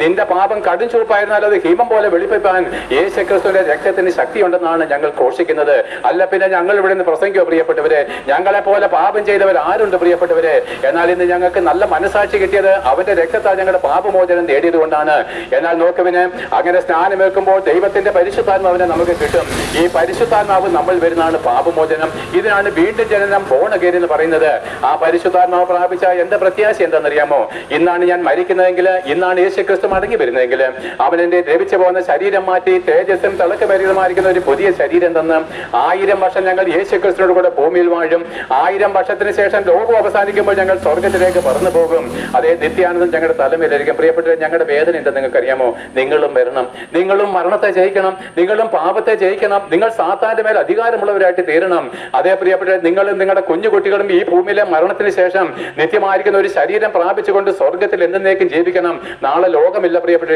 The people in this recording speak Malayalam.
നിന്റെ പാപം കടും ചുവപ്പായിരുന്നാൽ അത് ഹിമം പോലെ വെളിപ്പെടുത്താൻ യേശു ക്രിസ്തുവിന്റെ രക്തത്തിന് ശക്തിയുണ്ടെന്നാണ് ഞങ്ങൾ ഘോഷിക്കുന്നത്. അല്ല പിന്നെ ഞങ്ങൾ ഇവിടെ നിന്ന് പ്രസംഗിക്കോ പ്രിയപ്പെട്ടവരെ. ഞങ്ങളെ പോലെ പാപം ചെയ്തവർ ആരുണ്ട് പ്രിയപ്പെട്ടവരെ? എന്നാൽ ഇന്ന് ഞങ്ങൾക്ക് നല്ല മനസാക്ഷി കിട്ടിയത് അവന്റെ രക്തത്താൽ ഞങ്ങളുടെ പാപമോചനം നേടിയത് കൊണ്ടാണ് എന്നാൽ നോക്കുവിന് അങ്ങനെ സ്നാനമേൽക്കുമ്പോൾ ദൈവത്തിന്റെ പരിശുദ്ധാത്മാവിനെ നമുക്ക് കിട്ടും. ഈ പരിശുദ്ധാത്മാവ് നമ്മൾ വരുന്നതാണ് പാപമോചനം. ഇതിനാണ് വീണ്ടും ജനനം ബോണഗേരി എന്ന് പറയുന്നത്. ആ പരിശുദ്ധാത്മാവ് പ്രാപിച്ച എന്റെ പ്രത്യാശ എന്താണെന്നറിയാമോ? ഇന്നാണ് ഞാൻ മരിക്കുന്നതെങ്കിൽ ഇന്നാണ് യേശു ക്രിസ്തു മടങ്ങി വരുന്നതെങ്കിൽ അവൻ എന്റെ ദ്രവിച്ചു പോകുന്ന ശരീരം മാറ്റി തേജസ്സും തിളക്കപരിതമായിരിക്കുന്ന ഒരു പുതിയ ശരീരം തന്ന് ആയിരം വർഷം ഞങ്ങൾ യേശു ക്രിസ്തുവിനോട് കൂടെ ഭൂമിയിൽ വാഴും. ആയിരം വർഷത്തിന് ശേഷം ലോകം അവസാനിക്കുമ്പോൾ ഞങ്ങൾ സ്വർഗത്തിലേക്ക് പറന്നു പോകും. അതേ നിത്യാനന്ദം ഞങ്ങളുടെ തലമേലായിരിക്കും. പ്രിയപ്പെട്ടവർ ഞങ്ങളുടെ വേദന എന്താ നിങ്ങൾക്കറിയാമോ? നിങ്ങളും വരണം. നിങ്ങളും മരണത്തെ ജയിക്കണം. നിങ്ങളും പാപത്തെ ജയിക്കണം. നിങ്ങൾ സാത്താന്റെ മേൽ അധികാരമുള്ളവരായിട്ട് തീരണം. അതേ പ്രിയപ്പെട്ട നിങ്ങളും നിങ്ങളുടെ കുഞ്ഞുകുട്ടികളും ഈ ഭൂമിയിലെ മരണത്തിന് ശേഷം നിത്യമായിരിക്കുന്ന ഒരു ശരീരം പ്രാപിച്ചുകൊണ്ട് സ്വർഗത്തിൽ എന്നേക്കും ജീവിക്കണം. നാളെ ലോകമില്ല പ്രിയപ്പെട്ട